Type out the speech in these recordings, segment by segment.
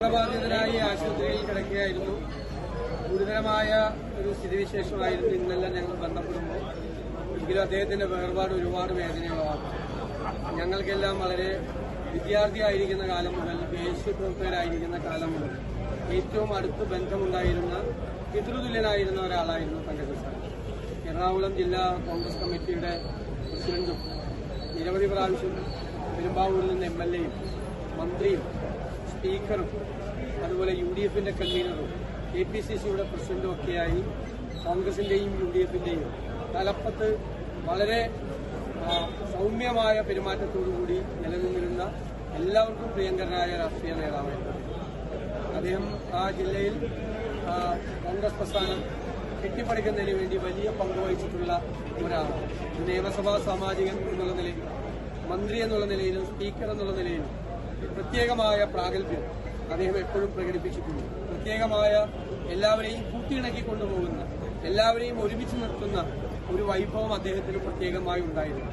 രോഗബാധിതനായി ആശുപത്രിയിൽ കിടക്കുകയായിരുന്നു. ഗുരുതരമായ ഒരു സ്ഥിതിവിശേഷമായിരുന്നു ഇന്നെല്ലാം ഞങ്ങൾ ബന്ധപ്പെടുമ്പോൾ. എങ്കിലും അദ്ദേഹത്തിന്റെ വേർപാട് ഒരുപാട് വേദനയുള്ളതാണ്. ഞങ്ങൾക്കെല്ലാം വളരെ വിദ്യാർത്ഥിയായിരിക്കുന്ന കാലം മുതൽ ദേശീയ പ്രവർത്തകരായിരിക്കുന്ന കാലം മുതൽ ഏറ്റവും അടുത്ത് ബന്ധമുണ്ടായിരുന്ന പിതൃതുല്യനായിരുന്ന ഒരാളായിരുന്നു തങ്കകൃഷ്ണൻ എറണാകുളം ജില്ലാ കോൺഗ്രസ് കമ്മിറ്റിയുടെ പ്രസിഡന്റും നിരവധി പ്രാവശ്യം പെരുമ്പാവൂരിൽ നിന്ന് എം എൽ എയും മന്ത്രിയും സ്പീക്കറും അതുപോലെ യു ഡി എഫിന്റെ കൺവീനറും കെ പി സി സിയുടെ പ്രസിഡന്റും ഒക്കെയായി കോൺഗ്രസിന്റെയും യു ഡി എഫിന്റെയും തലപ്പത്ത് വളരെ സൗമ്യമായ പെരുമാറ്റത്തോടുകൂടി നിലനിന്നിരുന്ന എല്ലാവർക്കും പ്രിയങ്കരനായ രാഷ്ട്രീയ നേതാവായിരുന്നു അദ്ദേഹം ആ ജില്ലയിൽ കോൺഗ്രസ് പ്രസ്ഥാനം കെട്ടിപ്പടുക്കുന്നതിന് വേണ്ടി വലിയ പങ്ക് വഹിച്ചിട്ടുള്ള ഒരാളാണ്. ഒരു നിയമസഭാ സാമാജികൻ എന്നുള്ള നിലയിൽ മന്ത്രി എന്നുള്ള നിലയിലും സ്പീക്കർ എന്നുള്ള നിലയിലും പ്രത്യേകമായ പ്രാഗൽഭ്യം അദ്ദേഹം എപ്പോഴും പ്രകടിപ്പിച്ചിട്ടുണ്ട്. പ്രത്യേകമായ എല്ലാവരെയും കൂട്ടിയിണക്കി കൊണ്ടുപോകുന്ന എല്ലാവരെയും ഒരുമിച്ച് നിർത്തുന്ന ഒരു വൈഭവം അദ്ദേഹത്തിന് പ്രത്യേകമായി ഉണ്ടായിരുന്നു.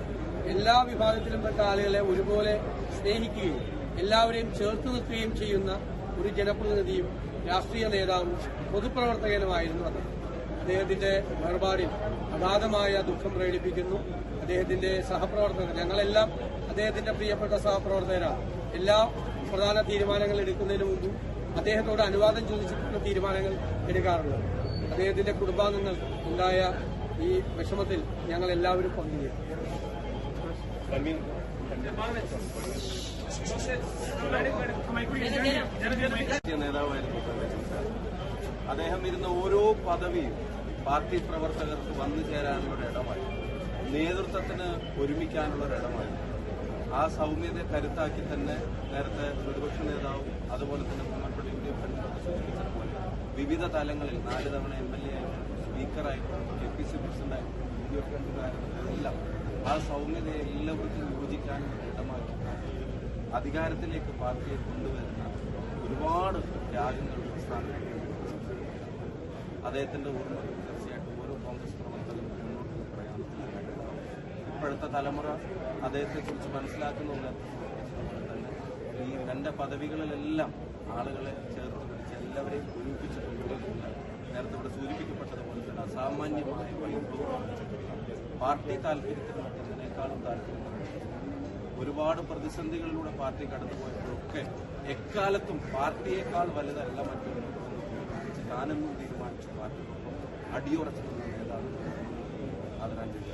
എല്ലാ വിഭാഗത്തിലും പെട്ട ആളുകളെ ഒരുപോലെ സ്നേഹിക്കുകയും എല്ലാവരെയും ചേർത്ത് നിർത്തുകയും ചെയ്യുന്ന ഒരു ജനപ്രതിനിധിയും രാഷ്ട്രീയ നേതാവും പൊതുപ്രവർത്തകനുമായിരുന്നു അദ്ദേഹം. അദ്ദേഹത്തിന്റെ വേർപാടിൽ അഗാധമായ ദുഃഖം പ്രകടിപ്പിക്കുന്നു. അദ്ദേഹത്തിന്റെ സഹപ്രവർത്തകർ ഞങ്ങളെല്ലാം അദ്ദേഹത്തിന്റെ പ്രിയപ്പെട്ട സഹപ്രവർത്തകരാണ്. എല്ലാ പ്രധാന തീരുമാനങ്ങൾ എടുക്കുന്നതിന് മുമ്പും അദ്ദേഹത്തോട് അനുവാദം ചോദിച്ചിട്ടുള്ള തീരുമാനങ്ങൾ എടുക്കാറുള്ളത്. അദ്ദേഹത്തിന്റെ കുടുംബാംഗങ്ങൾ ഉണ്ടായ ഈ വിഷമത്തിൽ ഞങ്ങൾ എല്ലാവരും പങ്കുചേരും നേതാവായിരുന്നു. അദ്ദേഹം ഇരുന്ന ഓരോ പദവിയും പാർട്ടി പ്രവർത്തകർക്ക് വന്നു ചേരാനുള്ള ഇടമായി. നേതൃത്വത്തിന് ഒരുമിക്കാനുള്ള ഒരു ഇടമായി. ആ സൗമ്യത കരുത്താക്കി തന്നെ നേരത്തെ പ്രതിപക്ഷ നേതാവും അതുപോലെ തന്നെ മുന്നോട്ട് യു ഡി എഫ് സൂചിപ്പിച്ചതുപോലെ വിവിധ തലങ്ങളിൽ നാല് തവണ എം എൽ എ ആയിട്ടും സ്പീക്കറായിട്ടും കെ പി സി പ്രസിഡന്റായിട്ടും യു ഡി എഫ് കണ്ടുകാരും എല്ലാം ആ സൗമ്യതയെ എല്ലാവർക്കും യോജിക്കാനും ഒരു ഇടമാക്കി അധികാരത്തിലേക്ക് പാർട്ടിയെ കൊണ്ടുവരുന്ന ഒരുപാട് രാജ്യങ്ങളുടെ പ്രസ്ഥാനത്തിൽ അദ്ദേഹത്തിന്റെ ഓർമ്മ തീർച്ചയായിട്ടും ഓരോ കോൺഗ്രസ് പ്രവർത്തകരും മുന്നോട്ട് പ്രയാണത്തിലായിട്ടുണ്ടാവും ഇപ്പോഴത്തെ തലമുറ അദ്ദേഹത്തെക്കുറിച്ച് മനസ്സിലാക്കുന്നുണ്ട് തന്നെ ഈ തന്റെ പദവികളിലെല്ലാം ആളുകളെ ചേർത്ത് പിടിച്ച് എല്ലാവരെയും ഒരുമിപ്പിച്ച് നേരത്തെ ഇവിടെ സൂചിപ്പിക്കപ്പെട്ടതുപോലെ തന്നെ അസാമാന്യമായ പാർട്ടി താല്പര്യത്തിന് മറ്റൊന്നിനേക്കാളും താല്പര്യം ഒരുപാട് പ്രതിസന്ധികളിലൂടെ പാർട്ടി കടന്നുപോയപ്പോഴൊക്കെ എക്കാലത്തും പാർട്ടിയേക്കാൾ വലുതല്ല മറ്റൊന്നും താനെന്നും തീരുമാനിച്ചു. മാറ്റുന്നു അടിയുറച്ചു നേതാവ് ആദരാഞ്ജലി